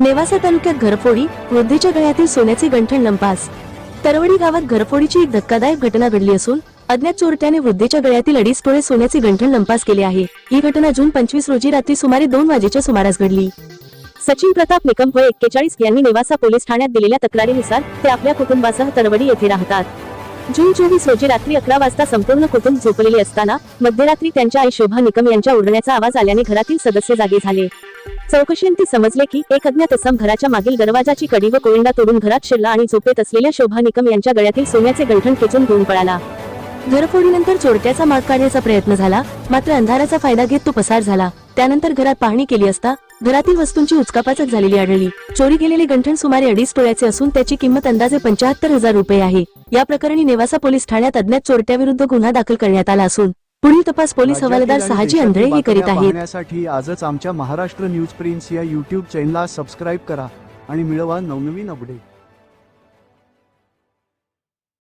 नेवासा तालुक्यात घरफोडी वृद्धीच्या गळ्यातील सोन्याचे गंठण लंपास. तरवडी गावात घरफोडीची एक धक्कादायक घटना घडली असून अज्ञात चोरट्याने वृद्धीच्या गळ्यातील अडीच तोळे सोन्याचे गंठण लंपास केले आहे. ही घटना जून पंचवीस रोजी रात्री सुमारे दोन वाजेच्या सुमारास घडली. सचिन प्रताप निकम वय एक्केचाळीस यांनी नेवासा पोलीस ठाण्यात दिलेल्या तक्रारीनुसार ते आपल्या कुटुंबासह तरवडी येथे राहतात. जून चोवीस रोजी रात्री अकरा वाजता संपूर्ण कुटुंब झोपलेले असताना मध्यरात्री त्यांच्या आई शोभा निकम यांच्या उडण्याचा आवाज आल्याने घरातील सदस्य जागे झाले. चौकशीअंती समजले की एक अज्ञात असम घराच्या मागील दरवाजाची कडी व कोयंडा तोडून घरात शिरला आणि झोपेत असलेल्या शोभा निकम यांच्या गळ्यातील सोन्याचे गंठण खेचून घेऊन पळाला. घरफोडीनंतर चोरट्याचा माग काढण्याचा प्रयत्न झाला मात्र अंधाराचा फायदा घेत तो पसार झाला. त्यानंतर घरात पाहणी केली असता घरातील वस्तूंची उचकापाचक झालेली आढळली. चोरी गेलेले गंठण सुमारे अडीच तोळ्याचे असून त्याची किंमत अंदाजे पंचाहत्तर हजार रुपये आहे. या प्रकरणी नेवासा पोलीस ठाण्यात अज्ञात चोरट्याविरुद्ध गुन्हा दाखल करण्यात आला असून पुढील तपास पोलीस हवालदार सहाजी आंधळे हे करीत आहेत. आजच आमच्या महाराष्ट्र न्यूज प्रिन्स या युट्यूब चॅनलला सबस्क्राईब करा आणि मिळवा नवनवीन अपडेट